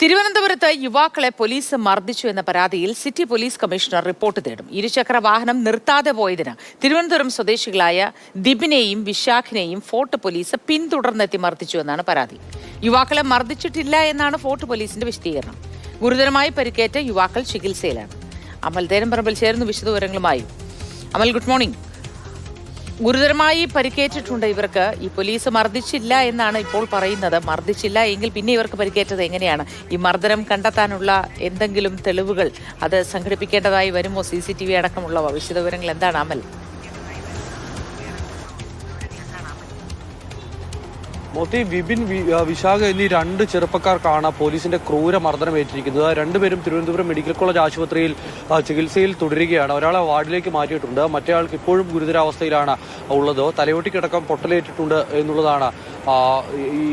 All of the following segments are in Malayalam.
തിരുവനന്തപുരത്ത് യുവാക്കളെ പോലീസ് മർദ്ദിച്ചു എന്ന പരാതിയിൽ സിറ്റി പോലീസ് കമ്മീഷണർ റിപ്പോർട്ട് തേടും. ഇരുചക്ര വാഹനം നിർത്താതെ പോയതിന് തിരുവനന്തപുരം സ്വദേശികളായ ദിബിനെയും വിശാഖിനെയും ഫോർട്ട് പോലീസ് പിന്തുടർന്നെത്തി മർദ്ദിച്ചു എന്നാണ് പരാതി. യുവാക്കളെ മർദ്ദിച്ചിട്ടില്ല എന്നാണ് ഫോർട്ട് പോലീസിന്റെ വിശദീകരണം. ഗുരുതരമായി പരിക്കേറ്റ യുവാക്കൾ ചികിത്സയിലാണ്. അമൽ തേരമ്പറമ്പിൽ ചേർന്ന് വിശദവിവരങ്ങളുമായി. Amal good morning. ഗുരുതരമായി പരിക്കേറ്റിട്ടുണ്ട് ഇവർക്ക്. ഈ പോലീസ് മർദ്ദിച്ചില്ല എന്നാണ് ഇപ്പോൾ പറയുന്നത്. മർദ്ദിച്ചില്ല എങ്കിൽ പിന്നെ ഇവർക്ക് പരിക്കേറ്റത് എങ്ങനെയാണ്? ഈ മർദ്ദനം കണ്ടെത്താനുള്ള എന്തെങ്കിലും തെളിവുകൾ അത് സംഘടിപ്പിക്കേണ്ടതായി വരുമോ? സി സി ടി വി വിശദവിവരങ്ങൾ എന്താണ് അമൽ? മോത്തി വിപിൻ വിശാഖ എന്നീ രണ്ട് ചെറുപ്പക്കാർക്കാണ് പോലീസിന്റെ ക്രൂര മർദ്ദനം ഏറ്റിരിക്കുന്നത് രണ്ടുപേരും തിരുവനന്തപുരം മെഡിക്കൽ കോളേജ് ആശുപത്രിയിൽ ചികിത്സയിൽ തുടരുകയാണ്. ഒരാളെ വാർഡിലേക്ക് മാറ്റിയിട്ടുണ്ട്. മറ്റേയാൾക്ക് ഇപ്പോഴും ഗുരുതരാവസ്ഥയിലാണ് ഉള്ളത്. തലയോട്ടിക്കടക്കം പൊട്ടലേറ്റിട്ടുണ്ട് എന്നുള്ളതാണ് ഈ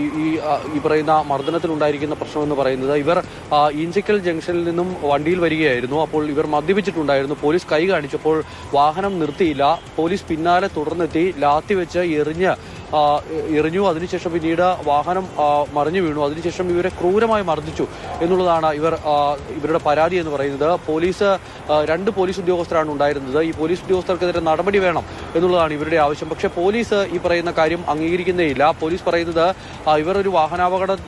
ഈ പറയുന്ന മർദ്ദനത്തിലുണ്ടായിരിക്കുന്ന പ്രശ്നമെന്ന് പറയുന്നത്. ഇവർ ഈഞ്ചക്കൽ ജംഗ്ഷനിൽ നിന്നും വണ്ടിയിൽ വരികയായിരുന്നു. അപ്പോൾ ഇവർ മദ്യപിച്ചിട്ടുണ്ടായിരുന്നു. പോലീസ് കൈ കാണിച്ചപ്പോൾ വാഹനം നിർത്തിയില്ല. പോലീസ് പിന്നാലെ തുടർന്നെത്തി. ലാത്തി വെച്ച് എറിഞ്ഞ് എറിഞ്ഞു. അതിനുശേഷം പിന്നീട് വാഹനം മറിഞ്ഞു വീണു. അതിനുശേഷം ഇവരെ ക്രൂരമായി മർദ്ദിച്ചു എന്നുള്ളതാണ് ഇവർ ഇവരുടെ പരാതി എന്ന് പറയുന്നത്. പോലീസ് രണ്ട് പോലീസ് ഉദ്യോഗസ്ഥരാണ് ഉണ്ടായിരുന്നത്. ഈ പോലീസ് ഉദ്യോഗസ്ഥർക്കെതിരെ നടപടി വേണം എന്നുള്ളതാണ് ഇവരുടെ ആവശ്യം. പക്ഷെ പോലീസ് ഈ പറയുന്ന കാര്യം അംഗീകരിക്കുന്നേയില്ല പോലീസ് പറയുന്നത് ഇവർ ഒരു വാഹനാപകടം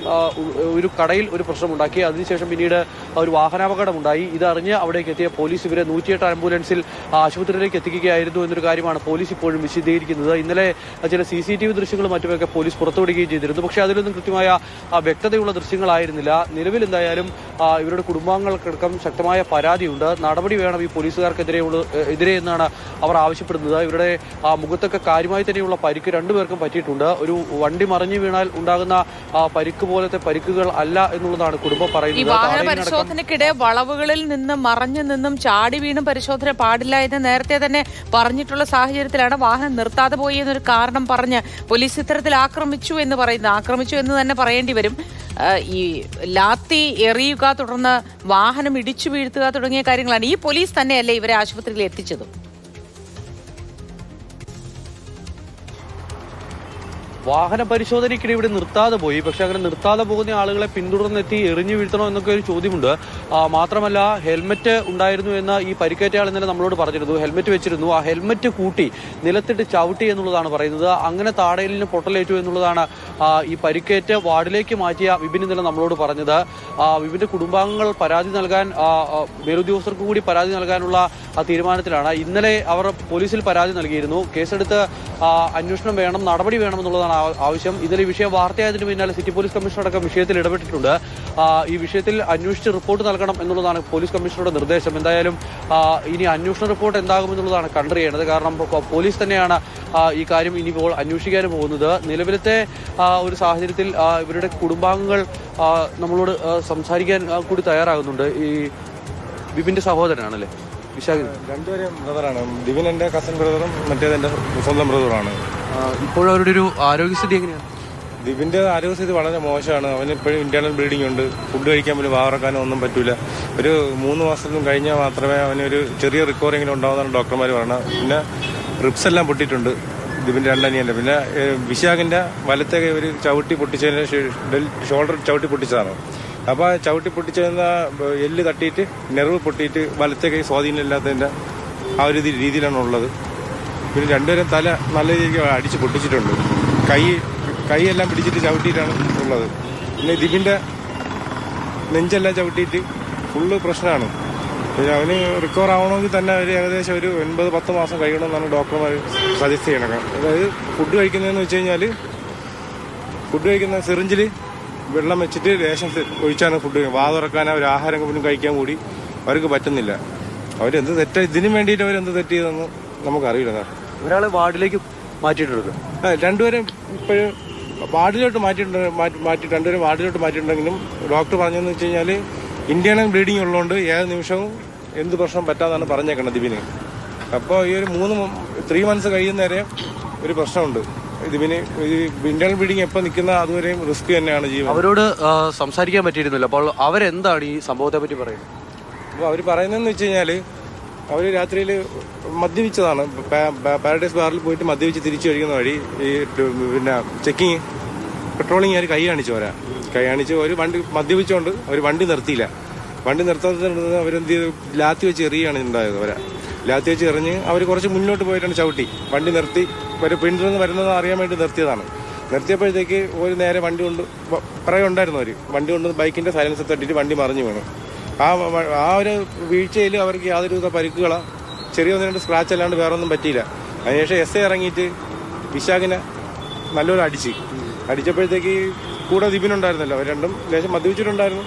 ഒരു കടയിൽ ഒരു പ്രശ്നമുണ്ടാക്കി അതിനുശേഷം പിന്നീട് ഒരു വാഹനാപകടം ഉണ്ടായി. ഇതറിഞ്ഞ് അവിടേക്ക് എത്തിയ പോലീസ് ഇവരെ നൂറ്റിയെട്ട് ആംബുലൻസിൽ ആശുപത്രിയിലേക്ക് എത്തിക്കുകയായിരുന്നു എന്നൊരു കാര്യമാണ് പോലീസ് ഇപ്പോഴും വിശദീകരിക്കുന്നത്. ഇന്നലെ ചില സി സി ടി വി ദൃശ്യങ്ങളും മറ്റുമൊക്കെ പോലീസ് പുറത്തുവിടുകയും ചെയ്തിരുന്നു. പക്ഷേ അതിലൊന്നും കൃത്യമായ വ്യക്തതയുള്ള ദൃശ്യങ്ങളായിരുന്നില്ല. നിലവിൽ എന്തായാലും ഇവരുടെ കുടുംബാംഗങ്ങൾക്കടക്കം ശക്തമായ പരാതിയുണ്ട്. നടപടി വേണം ഈ പോലീസുകാർക്കെതിരെയുള്ള എ- എതിരെ എന്നാണ് അവർ ആവശ്യപ്പെടുന്നത്. ഇവരുടെ ആ, മുഖത്തൊക്കെ കാര്യമായി തന്നെയുള്ള പരിക്ക് രണ്ടുപേർക്കും പറ്റിയിട്ടുണ്ട്. ഒരു വണ്ടി മറിഞ്ഞു വീണാൽ ഉണ്ടാകുന്ന പരിക്ക് പോലത്തെ പരിക്കുകൾ അല്ല എന്നുള്ളതാണ് കുടുംബം ഈ പറയുന്നത് വാഹന താഴെയിനടക്കം പരിശോധനയ്ക്കിടെ വളവുകളിൽ നിന്ന് മറഞ്ഞു നിന്നും ചാടി വീണും പരിശോധന പാടില്ല എന്ന് നേരത്തെ തന്നെ പറഞ്ഞിട്ടുള്ള സാഹചര്യത്തിലാണ് വാഹനം നിർത്താതെ പോയി എന്നൊരു കാരണം പറഞ്ഞ് പോലീസ് ഇത്തരത്തിൽ ആക്രമിച്ചു എന്ന് പറയുന്നത്. ആക്രമിച്ചു എന്ന് തന്നെ പറയേണ്ടി വരും. ഈ ലാത്തി എറിയുക തുടർന്ന് വാഹനം ഇടിച്ചു വീഴ്ത്തുക തുടങ്ങിയ കാര്യങ്ങളാണ് ഈ പോലീസ് തന്നെയല്ലേ ഇവരെ ആശുപത്രിയിൽ എത്തിച്ചത്. വാഹന പരിശോധനയ്ക്കിടെ ഇവിടെ നിർത്താതെ പോയി. പക്ഷെ അങ്ങനെ നിർത്താതെ പോകുന്ന ആളുകളെ പിന്തുടർന്നെത്തി എറിഞ്ഞു വീഴ്ത്തണോ എന്നൊക്കെ ഒരു ചോദ്യമുണ്ട്. മാത്രമല്ല ഹെൽമെറ്റ് ഉണ്ടായിരുന്നു എന്ന ഈ പരിക്കേറ്റ ആൾ ഇന്നലെ നമ്മളോട് പറഞ്ഞിരുന്നു. ഹെൽമെറ്റ് വെച്ചിരുന്നു. ആ ഹെൽമെറ്റ് കൂട്ടി നിലത്തിട്ട് ചവിട്ടി എന്നുള്ളതാണ് പറയുന്നത്. അങ്ങനെ താടയിലിന് പൊട്ടലേറ്റു എന്നുള്ളതാണ് ഈ പരിക്കേറ്റ് വാർഡിലേക്ക് മാറ്റിയ വിപിൻ ഇന്നലെ നമ്മളോട് പറഞ്ഞത്. വിപിന്റെ കുടുംബാംഗങ്ങൾ പരാതി നൽകാൻ മേലുദ്യോഗസ്ഥർക്ക് കൂടി പരാതി നൽകാനുള്ള തീരുമാനത്തിലാണ്. ഇന്നലെ അവർ പോലീസിൽ പരാതി നൽകിയിരുന്നു. കേസെടുത്ത് അന്വേഷണം വേണം നടപടി വേണം എന്നുള്ളതാണ് ആവശ്യം. ഇന്നലെ വിഷയം വാർത്തയായതിനു പിന്നാലെ സിറ്റി പോലീസ് കമ്മീഷണർ അടക്കം വിഷയത്തിൽ ഇടപെട്ടിട്ടുണ്ട്. ഈ വിഷയത്തിൽ അന്വേഷിച്ച് റിപ്പോർട്ട് നൽകണം എന്നുള്ളതാണ് പോലീസ് കമ്മീഷണറുടെ നിർദ്ദേശം. എന്തായാലും ഇനി അന്വേഷണ റിപ്പോർട്ട് എന്താകുമെന്നുള്ളതാണ് കണ്ടറിയേണ്ടത്. കാരണം പോലീസ് തന്നെയാണ് ഈ കാര്യം ഇനിയിപ്പോൾ അന്വേഷിക്കാൻ പോകുന്നത്. നിലവിലത്തെ ഒരു സാഹചര്യത്തിൽ ആ, ഇവരുടെ കുടുംബാംഗങ്ങൾ നമ്മളോട് സംസാരിക്കാൻ കൂടി തയ്യാറാകുന്നുണ്ട്. ഈ ബിപിന്റെ സഹോദരനാണല്ലേ? വിശാഖ് രണ്ടുപേരും ബ്രദറാണ്. എന്റെ കസിൻ ബ്രദറും മറ്റേത് എന്റെ സ്വന്തം ഇപ്പോൾ ഇപ്പോഴവരുടെ ഒരു ആരോഗ്യസ്ഥിതി എങ്ങനെയാണ്? ദിവിന്റെ ആരോഗ്യസ്ഥിതി വളരെ മോശമാണ്. അവന് ഇപ്പോഴും ഇന്റേണൽ ബ്ലീഡിംഗ് ഉണ്ട്. ഫുഡ് കഴിക്കാൻ പോലും വാറക്കാനോ ഒന്നും പറ്റൂല. ഒരു മൂന്ന് മാസത്തിലും കഴിഞ്ഞാൽ മാത്രമേ അവന് ഒരു ചെറിയ റിക്കവറിങ്ങനെ ഉണ്ടാവുന്നതാണ് ഡോക്ടർമാർ പറയുന്നത്. പിന്നെ റിപ്സ് എല്ലാം പൊട്ടിയിട്ടുണ്ട്. ദിവന്റെ രണ്ടനിയന്റെ പിന്നെ വിശാഖിന്റെ വലത്തെ ഒരു ചവിട്ടി പൊട്ടിച്ചതിന് ഷോൾഡർ ചവിട്ടി പൊട്ടിച്ചതാണ്. അപ്പോൾ ചവിട്ടി പൊട്ടിച്ചെന്ന എല്ല് തട്ടിയിട്ട് നെർവ് പൊട്ടിയിട്ട് വലത്തെ കൈ സ്വാധീനമില്ലാത്തതിന്റെ ആ ഒരു രീതിയിലാണ് ഉള്ളത് പിന്നെ രണ്ടുപേരും തല നല്ല രീതിക്ക് അടിച്ച് പൊട്ടിച്ചിട്ടുണ്ട്. കൈ കൈയെല്ലാം പിടിച്ചിട്ട് ചവിട്ടിയിട്ടാണ് ഉള്ളത്. പിന്നെ ദിപിന്റെ നെഞ്ചെല്ലാം ചവിട്ടിയിട്ട് ഫുള്ള് പ്രശ്നമാണ്. പിന്നെ അവന് റിക്കവർ ആവണമെങ്കിൽ തന്നെ ഒരു ഏകദേശം ഒരു ഒൻപത് പത്ത് മാസം കഴിയണമെന്നാണ് ഡോക്ടർമാർ സജസ്റ്റ് ചെയ്യണത്. അതായത് ഫുഡ് കഴിക്കുന്നതെന്ന് വെച്ച് കഴിഞ്ഞാൽ ഫുഡ് കഴിക്കുന്ന സിറിഞ്ചിൽ വെള്ളം വെച്ചിട്ട് ലേശം ഒഴിച്ചാണ് ഫുഡ്. വാ തുറക്കാനോ ഒരു ആഹാരം പോലും കഴിക്കാൻ കൂടി അവർക്ക് പറ്റുന്നില്ല. അവരെന്ത് തെറ്റ ഇതിനു വേണ്ടിയിട്ട് അവരെന്ത് തെറ്റ് ചെയ്തെന്ന് നമുക്കറിയില്ല സാർ. ഒരാളെ വാർഡിലേക്ക് മാറ്റിയിട്ടുണ്ട്. രണ്ടുപേരും ഇപ്പോഴും വാർഡിലോട്ട് മാറ്റിയിട്ടുണ്ട് മാറ്റി മാറ്റി രണ്ടുപേരും വാർഡിലോട്ട് മാറ്റിയിട്ടുണ്ടെങ്കിലും ഡോക്ടർ പറഞ്ഞതെന്ന് വെച്ച് കഴിഞ്ഞാൽ ഇന്ത്യയിലും ബ്ലീഡിങ് ഉള്ളതുകൊണ്ട് ഏത് നിമിഷവും എന്ത് പ്രശ്നം പറ്റാതാണ് പറഞ്ഞേക്കണത് ദിവിന്. അപ്പോൾ ഈ ഒരു മൂന്ന് ത്രീ മന്ത്സ് കഴിയുന്നവരെ ഒരു പ്രശ്നമുണ്ട്. ഇതിന് വിൻഡൽ ബ്ലീഡിംഗ് എപ്പോൾ നിൽക്കുന്ന അതുവരെയും റിസ്ക് തന്നെയാണ് ജീവൻ. അവരോട് സംസാരിക്കാൻ പറ്റിയിരുന്നില്ല. അപ്പോൾ അവരെന്താണ് ഈ സംഭവത്തെ പറ്റി പറയുന്നത്? അപ്പോൾ അവർ പറയുന്നതെന്ന് വെച്ച് കഴിഞ്ഞാൽ അവർ രാത്രിയിൽ മദ്യപിച്ചതാണ്. പാരഡൈസ് ബാറിൽ പോയിട്ട് മദ്യപിച്ച് തിരിച്ചു കഴിക്കുന്ന വഴി ഈ പിന്നെ ചെക്കിങ് പെട്രോളിങ് അവർ കൈ കാണിച്ചു വരാം കൈ കാണിച്ച് ഒരു വണ്ടി മദ്യപിച്ചുകൊണ്ട് അവർ വണ്ടി നിർത്തിയില്ല. വണ്ടി നിർത്താത്തത് അവരെന്ത് ചെയ്തു? ലാത്തി വെച്ച് എറിയാണ് ഉണ്ടായത് അവരെ. ലാത്തി വെച്ച് എറിഞ്ഞ് അവർ കുറച്ച് മുന്നോട്ട് പോയിട്ടാണ് ചവിട്ടി. വണ്ടി നിർത്തി. ഒരു പിന്തുടർന്ന് വരുന്നത് അറിയാൻ വേണ്ടി നിർത്തിയതാണ്. നിർത്തിയപ്പോഴത്തേക്ക് ഒരു നേരെ വണ്ടി കൊണ്ട് വ- ഉണ്ടായിരുന്നു അവർ വണ്ടി കൊണ്ട് ബൈക്കിന്റെ സൈലൻസ് തട്ടിയിട്ട് വണ്ടി മറിഞ്ഞു വീണു. ആ ആ ഒരു വീഴ്ചയിൽ അവർക്ക് യാതൊരു വിധ പരിക്കുകളോ ചെറിയ ഒന്ന് രണ്ട് സ്ക്രാച്ച് അല്ലാണ്ട് വേറെ ഒന്നും പറ്റിയില്ല. അതിനുശേഷം എസ് എ ഇറങ്ങിയിട്ട് വിശാഖിനെ നല്ലൊരു അടിച്ച്. അടിച്ചപ്പോഴത്തേക്ക് കൂടെ ദിപിനുണ്ടായിരുന്നല്ലോ അവർ രണ്ടും ലേശം മദ്യപിച്ചിട്ടുണ്ടായിരുന്നു.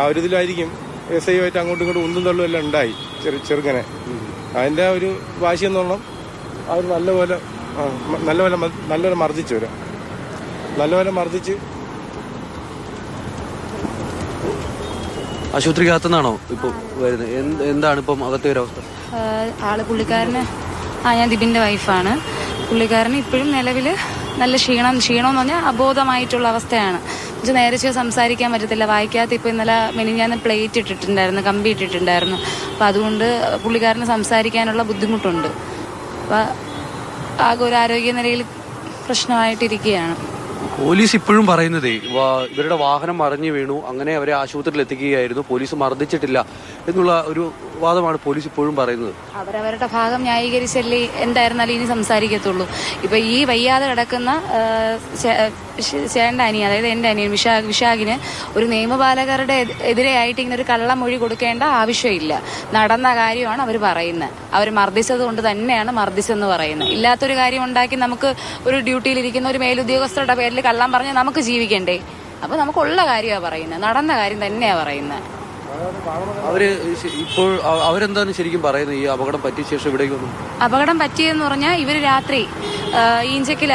ആ ഒരു ഇതിലായിരിക്കും. എസ് ഐ ആയിട്ട് അങ്ങോട്ടും ഇങ്ങോട്ടും ഉന്തും തള്ളും എല്ലാം ഉണ്ടായി. ചെറു ചെറുങ്ങനെ. അതിന്റെ ആ ഒരു വാശി എന്നോണം അവർ നല്ലപോലെ നല്ലപോലെ നല്ലപോലെ മർദ്ദിച്ചു അവരെ നല്ലപോലെ മർദ്ദിച്ച് ആശുപത്രിക്കകത്തു നിന്നാണോ ഇപ്പൊ വരുന്നത്? എന്ത് എന്താണ് ഇപ്പം അകത്തെ ഒരു അവസ്ഥ? ആൾ പുള്ളിക്കാരന് ആ ഞാൻ ദിബിന്റെ വൈഫാണ്. പുള്ളിക്കാരന് ഇപ്പോഴും നിലവിൽ നല്ല ക്ഷീണം ക്ഷീണം എന്ന് പറഞ്ഞാൽ അബോധമായിട്ടുള്ള അവസ്ഥയാണ്. എന്നുവെച്ചാൽ നേരെ ചെയ്ത് സംസാരിക്കാൻ പറ്റത്തില്ല. വായിക്കാത്ത ഇപ്പോൾ ഇന്നലെ മെനിഞ്ഞാന്ന് പ്ലേറ്റ് ഇട്ടിട്ടുണ്ടായിരുന്നു കമ്പി ഇട്ടിട്ടുണ്ടായിരുന്നു. അപ്പോൾ അതുകൊണ്ട് പുള്ളിക്കാരന് സംസാരിക്കാനുള്ള ബുദ്ധിമുട്ടുണ്ട്. അപ്പോൾ ആകെ ഒരു ആരോഗ്യ നിലയിൽ പ്രശ്നമായിട്ടിരിക്കുകയാണ്. പോലീസ് ഇപ്പോഴും പറയുന്നതേ ഇവരുടെ വാഹനം മറിഞ്ഞു വീണു അങ്ങനെ അവരെ ആശുപത്രിയിൽ എത്തിക്കുകയായിരുന്നു പോലീസ് മർദ്ദിച്ചിട്ടില്ല എന്നുള്ള ഒരു വാദമാണ് പോലീസ് ഇപ്പോഴും പറയുന്നത്. അവരവരുടെ ഭാഗം ന്യായീകരിച്ചല്ലേ എന്തായിരുന്നാലും ഇനി സംസാരിക്കത്തുള്ളൂ. ഇപ്പൊ ഈ വയ്യാതെ കിടക്കുന്ന ചേണ്ട അനിയ അതായത് എന്റെ അനിയൻ വിശാ വിശാഖിന് ഒരു നിയമപാലകരുടെ എതി- എതിരെയായിട്ട് ഇങ്ങനെ ഒരു കള്ളമൊഴി കൊടുക്കേണ്ട ആവശ്യമില്ല. നടന്ന കാര്യമാണ് അവർ പറയുന്നത്. അവർ മർദ്ദിച്ചത് കൊണ്ട് തന്നെയാണ് മർദ്ദിച്ചെന്ന് പറയുന്നത്. ഇല്ലാത്തൊരു കാര്യം ഉണ്ടാക്കി നമുക്ക് ഒരു ഡ്യൂട്ടിയിലിരിക്കുന്ന ഒരു മേലുദ്യോഗസ്ഥരുടെ പേരിൽ കള്ളം പറഞ്ഞ് നമുക്ക് ജീവിക്കണ്ടേ? അപ്പൊ നമുക്കുള്ള കാര്യമാണ് പറയുന്നത്. നടന്ന കാര്യം തന്നെയാണ് പറയുന്നത്. അവർ ഇപ്പോൾ അവരെന്താണ് ശരിക്കും പറയുന്നത്? ഈ അപകടം പറ്റിയ ശേഷം ഇവിടേക്ക് വന്നു അപകടം പറ്റിയെന്ന് പറഞ്ഞാൽ ഇവർ രാത്രി ഈഞ്ചക്കിൽ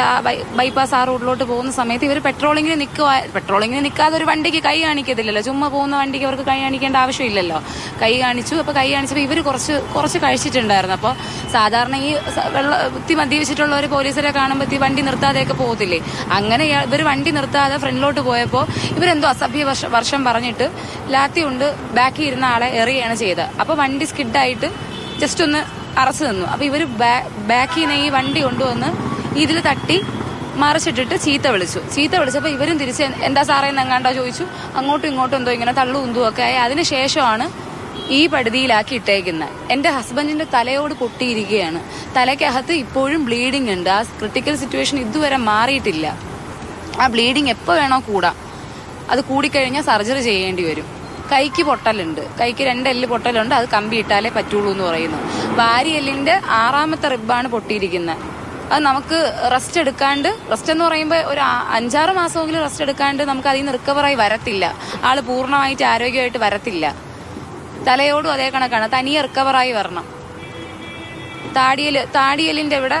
ബൈപ്പാസ് ആ റോഡിലോട്ട് പോകുന്ന സമയത്ത് ഇവർ പെട്രോളിങ്ങിന് നിൽക്കുക പെട്രോളിങ്ങിന് നിൽക്കാതെ ഒരു വണ്ടിക്ക് കൈ കാണിക്കത്തില്ലല്ലോ. ചുമ്മാ പോകുന്ന വണ്ടിക്ക് അവർക്ക് കൈ കാണിക്കേണ്ട ആവശ്യമില്ലല്ലോ. കൈ കാണിച്ചു. അപ്പോൾ കൈ കാണിച്ചപ്പോൾ ഇവർ കുറച്ച് കുറച്ച് കഴിച്ചിട്ടുണ്ടായിരുന്നു. അപ്പോൾ സാധാരണ ഈ വെള്ള കുത്തി മദ്യപിച്ചിട്ടുള്ളവർ പോലീസിനെ കാണുമ്പോൾ ഈ വണ്ടി നിർത്താതെയൊക്കെ പോകത്തില്ലേ? അങ്ങനെ ഇവർ വണ്ടി നിർത്താതെ ഫ്രണ്ടിലോട്ട് പോയപ്പോൾ ഇവരെന്തോ അസഭ്യ വർഷ- പറഞ്ഞിട്ട് ലാത്തി കൊണ്ട് ബാക്കിൽ ഇരുന്ന ആളെ എറിയാണ് ചെയ്തത്. അപ്പോൾ വണ്ടി സ്കിഡായിട്ട് ജസ്റ്റ് ഒന്ന് അറസ്റ്റ് നിന്നു. അപ്പൊ ഇവർ ബാക്കിൽ നിന്ന് ഈ വണ്ടി കൊണ്ടുവന്ന് ഇതിൽ തട്ടി മറിച്ചിട്ടിട്ട് ചീത്ത വിളിച്ചു. ചീത്ത വിളിച്ചപ്പോൾ ഇവരും തിരിച്ച് എന്താ സാറേ എന്നെങ്ങാണ്ടോ ചോദിച്ചു. അങ്ങോട്ടും ഇങ്ങോട്ടും എന്തോ ഇങ്ങനെ തള്ളു ഉന്തും ഒക്കെ ആയി. അതിനുശേഷമാണ് ഈ പടുതിയിലാക്കി ഇട്ടേക്കുന്നത് എന്റെ ഹസ്ബൻഡിന്റെ തലയോട് പൊട്ടിയിരിക്കുകയാണ്. തലയ്ക്കകത്ത് ഇപ്പോഴും ബ്ലീഡിംഗ് ഉണ്ട്. ആ ക്രിട്ടിക്കൽ സിറ്റുവേഷൻ ഇതുവരെ മാറിയിട്ടില്ല. ആ ബ്ലീഡിങ് എപ്പോ വേണോ കൂടാം. അത് കൂടിക്കഴിഞ്ഞാൽ സർജറി ചെയ്യേണ്ടി വരും. കൈക്ക് പൊട്ടലുണ്ട്. കൈക്ക് രണ്ട് എല്ല് പൊട്ടലുണ്ട്. അത് കമ്പി ഇട്ടാലേ പറ്റുള്ളൂ എന്ന് പറയുന്നു. വാരിയെല്ലിന്റെ ആറാമത്തെ റിബാണ് പൊട്ടിയിരിക്കുന്നത് അത് നമുക്ക് റെസ്റ്റ് എടുക്കാണ്ട് റെസ്റ്റ് എന്ന് പറയുമ്പോൾ ഒരു അഞ്ചാറ് മാസമെങ്കിലും റെസ്റ്റ് എടുക്കാണ്ട് നമുക്ക് അതിൽ നിന്ന് റിക്കവറായി വരത്തില്ല. ആൾ പൂർണമായിട്ട് ആരോഗ്യമായിട്ട് വരത്തില്ല. തലയോടും അതേ കണക്കാണ്. തനിയെ റിക്കവറായി വരണം. താടിയൽ താടിയലിന്റെ ഇവിടെ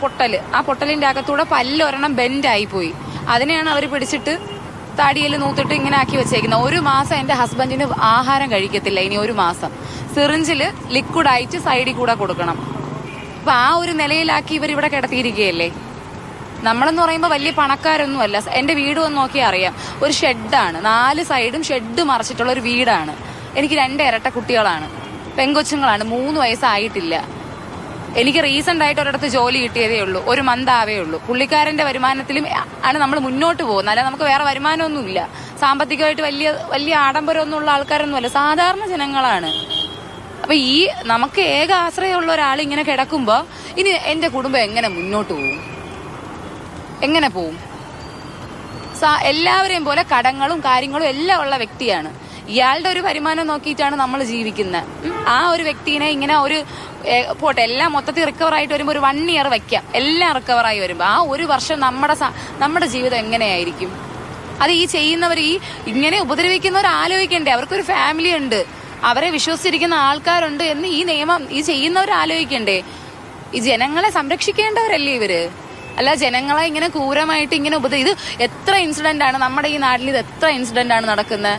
പൊട്ടൽ ആ പൊട്ടലിന്റെ അകത്തൂടെ പല്ലൊരെണ്ണം ബെൻഡായി പോയി. അതിനെയാണ് അവർ പിടിച്ചിട്ട് താടിയൽ നൂത്തിട്ട് ഇങ്ങനെ ആക്കി വെച്ചേക്കുന്നത് ഒരു മാസം എന്റെ ഹസ്ബൻഡിന് ആഹാരം കഴിക്കത്തില്ല. ഇനി ഒരു മാസം. സിറിഞ്ചിൽ ലിക്വിഡ് അയച്ച് സൈഡിൽ കൂടെ കൊടുക്കണം. അപ്പൊ ആ ഒരു നിലയിലാക്കി ഇവർ ഇവിടെ കിടത്തിയിരിക്കുകയല്ലേ? നമ്മളെന്ന് പറയുമ്പോൾ വലിയ പണക്കാരൊന്നും അല്ല. എന്റെ വീട് വന്ന് നോക്കിയാൽ അറിയാം. ഒരു ഷെഡാണ് നാല് സൈഡും ഷെഡ് മറച്ചിട്ടുള്ള ഒരു വീടാണ്. എനിക്ക് രണ്ട് ഇരട്ട കുട്ടികളാണ് പെങ്കൊച്ചുങ്ങളാണ് മൂന്ന് വയസ്സായിട്ടില്ല. എനിക്ക് റീസെന്റ് ആയിട്ട് ഒരിടത്ത് ജോലി കിട്ടിയതേ ഉള്ളൂ. ഒരു മന്ത് ആവേ ഉള്ളൂ. പുള്ളിക്കാരന്റെ വരുമാനത്തിലും ആണ് നമ്മൾ മുന്നോട്ട് പോകുന്നത്. അല്ലാതെ നമുക്ക് വേറെ വരുമാനമൊന്നുമില്ല. സാമ്പത്തികമായിട്ട് വലിയ വലിയ ആഡംബരമൊന്നും ഉള്ള ആൾക്കാരൊന്നുമല്ല. സാധാരണ ജനങ്ങളാണ്. അപ്പൊ ഈ നമുക്ക് ഏക ആശ്രയമുള്ള ഒരാൾ ഇങ്ങനെ കിടക്കുമ്പോ ഇനി എന്റെ കുടുംബം എങ്ങനെ മുന്നോട്ട് പോകും? എങ്ങനെ പോവും എല്ലാവരെയും പോലെ കടങ്ങളും കാര്യങ്ങളും എല്ലാം ഉള്ള വ്യക്തിയാണ്. ഇയാളുടെ ഒരു വരുമാനം നോക്കിയിട്ടാണ് നമ്മൾ ജീവിക്കുന്നത്. ആ ഒരു വ്യക്തിനെ ഇങ്ങനെ ഒരു പോട്ടെ എല്ലാം മൊത്തത്തിൽ റിക്കവർ ആയിട്ട് വരുമ്പോൾ ഒരു വൺ ഇയർ വെക്കാം. എല്ലാം റിക്കവർ ആയി വരുമ്പോൾ ആ ഒരു വർഷം നമ്മുടെ നമ്മുടെ ജീവിതം എങ്ങനെയായിരിക്കും? അത് ഈ ചെയ്യുന്നവർ ഈ ഇങ്ങനെ ഉപദ്രവിക്കുന്നവർ ആലോചിക്കണ്ടേ? അവർക്കൊരു ഫാമിലി ഉണ്ട്. അവരെ വിശ്വസിച്ചിരിക്കുന്ന ആൾക്കാരുണ്ട് എന്ന് ഈ നിയമം ഈ ചെയ്യുന്നവർ ആലോചിക്കണ്ടേ? ഈ ജനങ്ങളെ സംരക്ഷിക്കേണ്ടവരല്ലേ ഇവർ? അല്ല ജനങ്ങളെ ഇങ്ങനെ ക്രൂരമായിട്ട് ഇങ്ങനെ ഉപദ്ര ഇത് എത്ര ഇൻസിഡന്റ് ആണ് നമ്മുടെ ഈ നാട്ടിൽ ഇത് എത്ര ഇൻസിഡന്റ് ആണ് നടക്കുന്നത്